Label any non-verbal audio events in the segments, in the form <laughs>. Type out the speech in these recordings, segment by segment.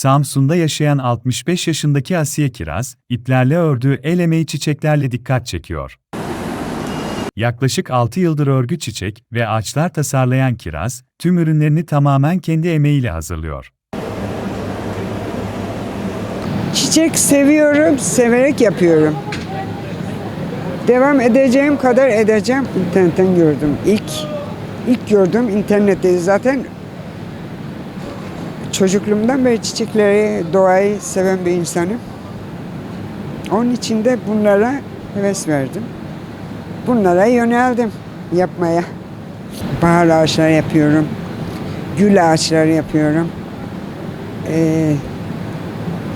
Samsun'da yaşayan 65 yaşındaki Asiye Kiraz, iplerle ördüğü el emeği çiçeklerle dikkat çekiyor. Yaklaşık 6 yıldır örgü çiçek ve ağaçlar tasarlayan Kiraz, tüm ürünlerini tamamen kendi emeğiyle hazırlıyor. Çiçek seviyorum, severek yapıyorum. Devam edeceğim kadar edeceğim. İnternetten gördüm. İlk ilk gördüm internette zaten çocukluğumdan beri çiçekleri, doğayı seven bir insanım. Onun için de bunlara heves verdim. Bunlara yöneldim yapmaya. Bahar ağaçları yapıyorum. Gül ağaçları yapıyorum. Ee,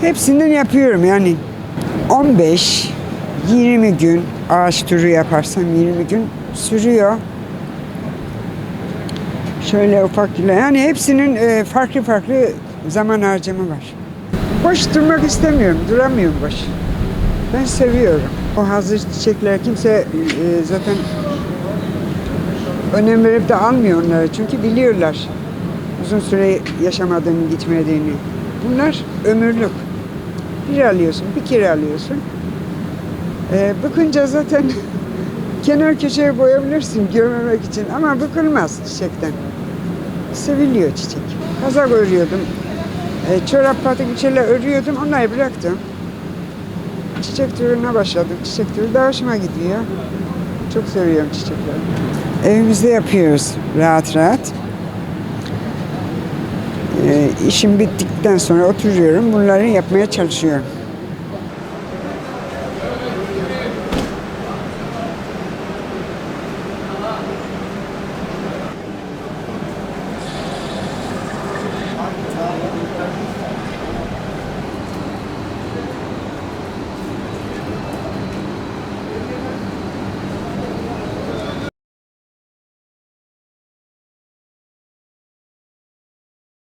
Hepsinden yapıyorum yani 15 20 gün ağaç türü yaparsam 20 gün sürüyor. Şöyle ufak güle yani hepsinin e, farklı farklı zaman harcamı var. Boş durmak istemiyorum, duramıyorum boş. Ben seviyorum. O hazır çiçekler kimse e, zaten önem verip de almıyor onları çünkü biliyorlar uzun süre yaşamadığını, gitmediğini. Bunlar ömürlük. Bir alıyorsun, bir kere alıyorsun. Ee, bıkınca zaten <laughs> kenar köşeye boyayabilirsin görmemek için ama bıkılmaz çiçekten. Seviliyor çiçek. Kazak örüyordum. Ee, çorap patik bir örüyordum, onları bıraktım. Çiçek türüne başladım. Çiçek türü daha hoşuma gidiyor. Çok seviyorum çiçekleri. Evimizde yapıyoruz rahat rahat. Ee, işim bittikten sonra oturuyorum. Bunları yapmaya çalışıyorum.